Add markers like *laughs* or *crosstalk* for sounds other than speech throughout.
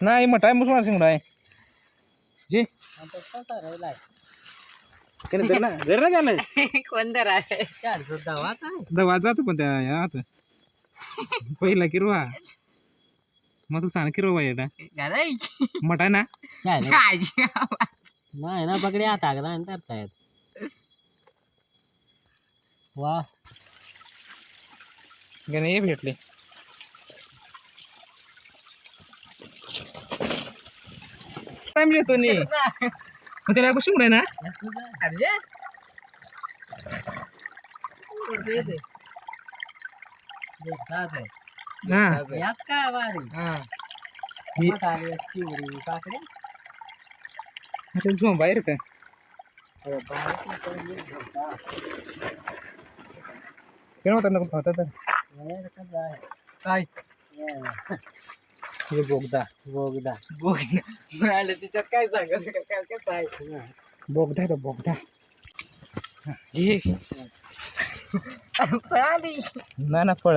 नाही मग टाइम बसून शिंगडा आहे. जे. त्याने धर ना धर ना. त्याला कोणतं आहे? चारशे दहा दवा जातो पण त्या पहिला किरवा. मग तुला सांग किरवा येटा मटाय ना? *laughs* नाही ना पकडे आता नाही तरतायत वा. गणे हे भेटले. टाइम येतो नी मग त्याला बसून आहे ना झोंब बाहेर केव्हा होता तर काय हे बोगदा बोगदा. बोगदा. मिळालं तिच्यात काय सांगत काय काय काय बोगदा तो बोगदा. हे. पळाली ना ना फळ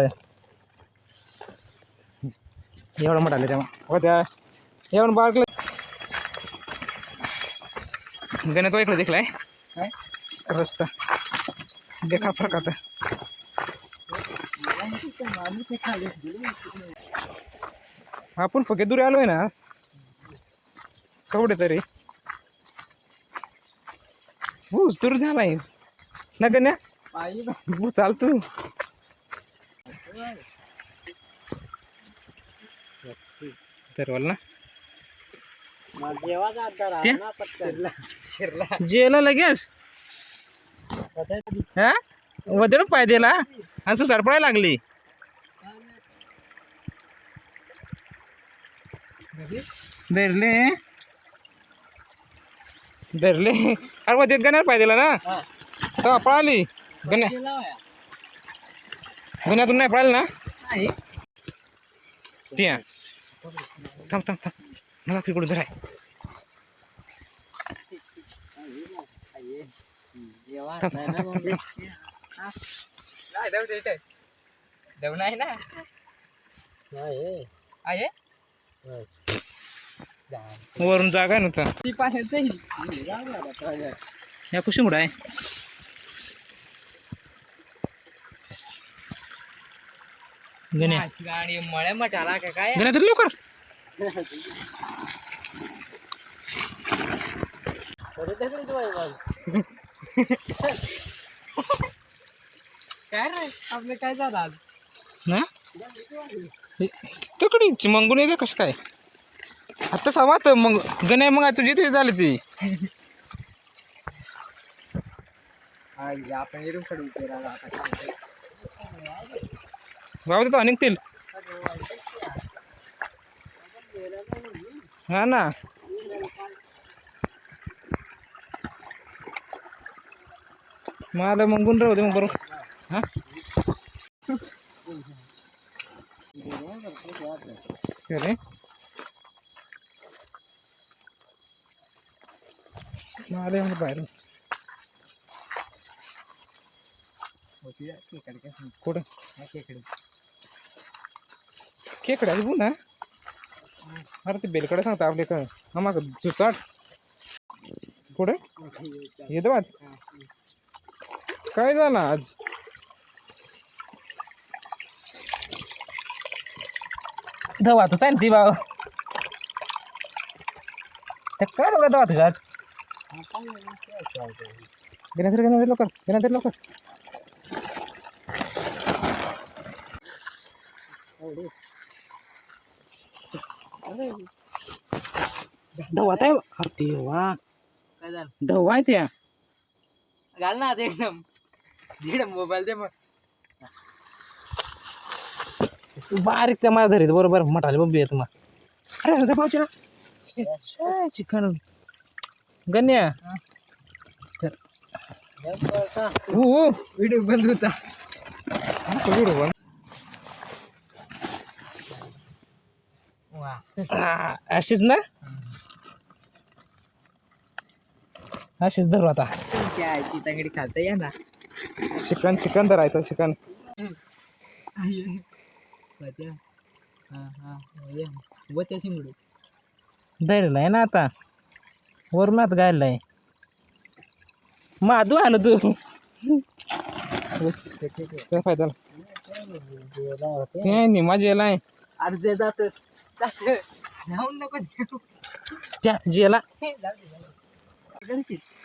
एवढं मोठा आलं तेव्हा. हो त्या. एवढं बारकलं गणित तो इकडे दिखलाय काय? रस्ता. देखा फरक आता आपण फक्त दूर आलोय ना. कवडे तरी. हो दूर झालाय. ना गण्या हो चाल तू. तर ना. जेला लगेच? हा? वदळ पाय दिला? असं सरपळायला लागली? धरले. धरले. अरे मध्ये गण्यात पाय दिला ना? हा. तेव्हा पळाली. गण्या. गण्यातून नाही पळाली ना? नाही. ती आहे. थांब थांब थांब. मला तिकडून धराय. थांब. नाही देव देव देव नाही ना? नाही. आहे? वरून जागा आहे ना ती या कुशी मुडा आहे. गण्या. गाडी मळे मटाला का काय गण्या तर लवकर. काय रे? आपलं काय झालं आज? ना? तकडी मंगून येते कसं काय? आता सवात मग गण्या मग तुझी ते झाली ती. बाबा तिथं निघतील. हा ना. मला मंगून राहू दे मग बरोबर हा? *laughs* अरे. मला म्हणजे बाहेरून. कुठं? खेकडा बघू ना. अरे ते बेलकडे सांगता आपले का आम्हा सुचाट. कुठे? येतो आज काय झालं आज? दवा तू चाल ती बाबा. त्या काय झालं दवा तुझ्या गेल्या गेल्या लवकर गेल्या लवकर दवा आहे अरे देवा काय झालं? दवा आहे त्या. घाल ना आता एकदम. दीड मोबाईल दे मग. तू बारीक त्या माझ्या धरीत बरोबर. मटाले बंबी आहे तुम्हाला अरे होता पावच्या चिकन. गण्या. हो. हो व्हिडिओ बंद होता. व्हिडिओ अशीच ना? अशीच धरू आता. तुमच्या आईची तंगडी खाता या ना. चिकन चिकन धरायचं चिकन हा हा. धरलाय ना आता. वरून आत गायलाय. माधू आलं तू. काय फायदा काय नाही माझ्या याला अर्धे जात जात जाऊन नको देऊ. त्या जेला.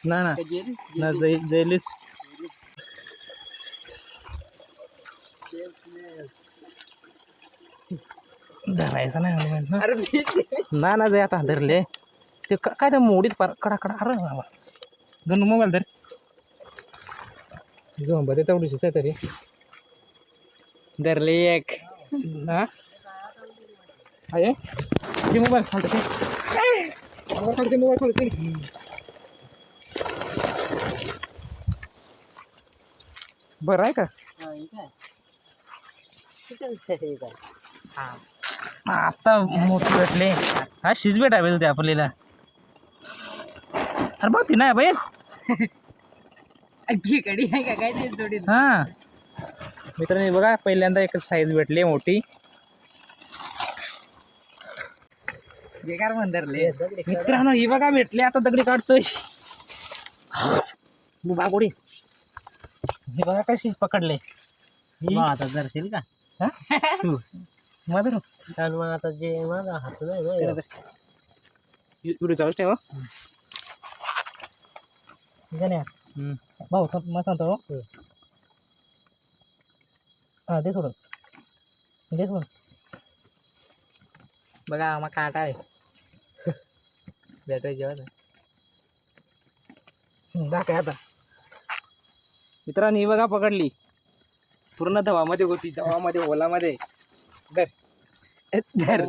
ना ना? ना जै जैलीस. धरायचं नाही. ना ना जय आता धरले. ते क- काय ते मोडीत पार कडा कडा अरे बाबा गणू मोबाईल धर झोंबा ते तेवढीच आहे तरी. धरले एक. आहे? ते मोबाईल खालतो ते मोबाईल खालतो मोबाईल खालतो ते बरं आहे का. आता मोठी भेटले. हा शिज भेटा पाहिजे होते आपल्याला. अरे बघ ती नाही बाई. आहे का काय ते जोडी हा. मित्रांनी बघा पहिल्यांदा एक साईज भेटली मोठी. बेकार म्हण धरले मित्रांनो ही बघा भेटली आता दगडी काढतोय. बागोडी. ही बघा कशी पकडले. आता धरशील का? मधुर. चाल मग आता जे माझा हात नाही चालूच ठेवा गण्या भाऊ थांब, मला सांगतो हो. दे सोडून. दे सोडून. बघा मग काटा आहे. भेटाय जेवण दाखय आता. मित्रांनी ही बघा पकडली. पूर्ण धवामध्ये होती धवामध्ये ओलामध्ये. धर. धर.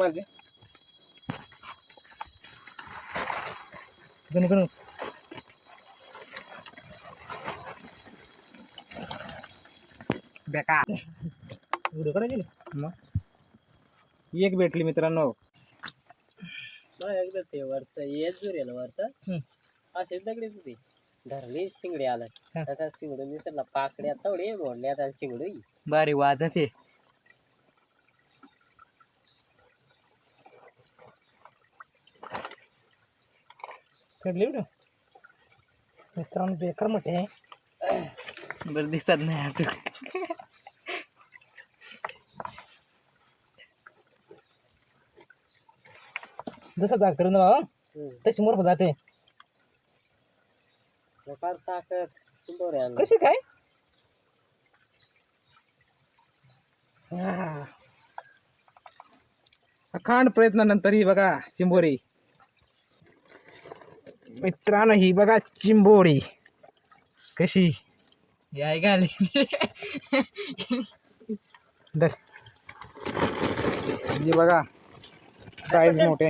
गणू बेकार. व्हिडिओ करायची ना मग? एक भेटली मित्रांनो. एकदा ते वरत येत जुरेल वरत हम्म. असे दगडीच होती. धरली शिंगडी आला. हा. तसा शिंगडून दिसला पाकड्या तवडे मोडल्या आता शिंगडू बारी वाजत आहे. कडली मित्रांनो बेकार मोठे बरं दिसत नाही अजून. जसं जाग करून बाबा तशी मोरफ जाते. कशी काय? अखांड प्रयत्नानंतर ही बघा चिंबोरी. मित्रांनो ही बघा चिंबोरी. कशी? याय घाली बघा साईज मोठे.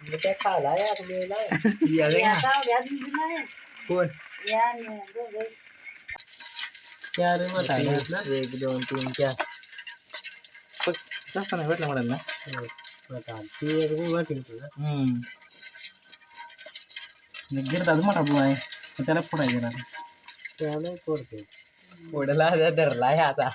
काय खाला यार कोण? चार एक दोन तीन चार जास्त नाही भेटला मला ना ती एक मी वाटेल तुला हम्म गिरदाच मोठा बुवा आहे पण त्याला पुढे गेला त्याला करते पुढला धरला आता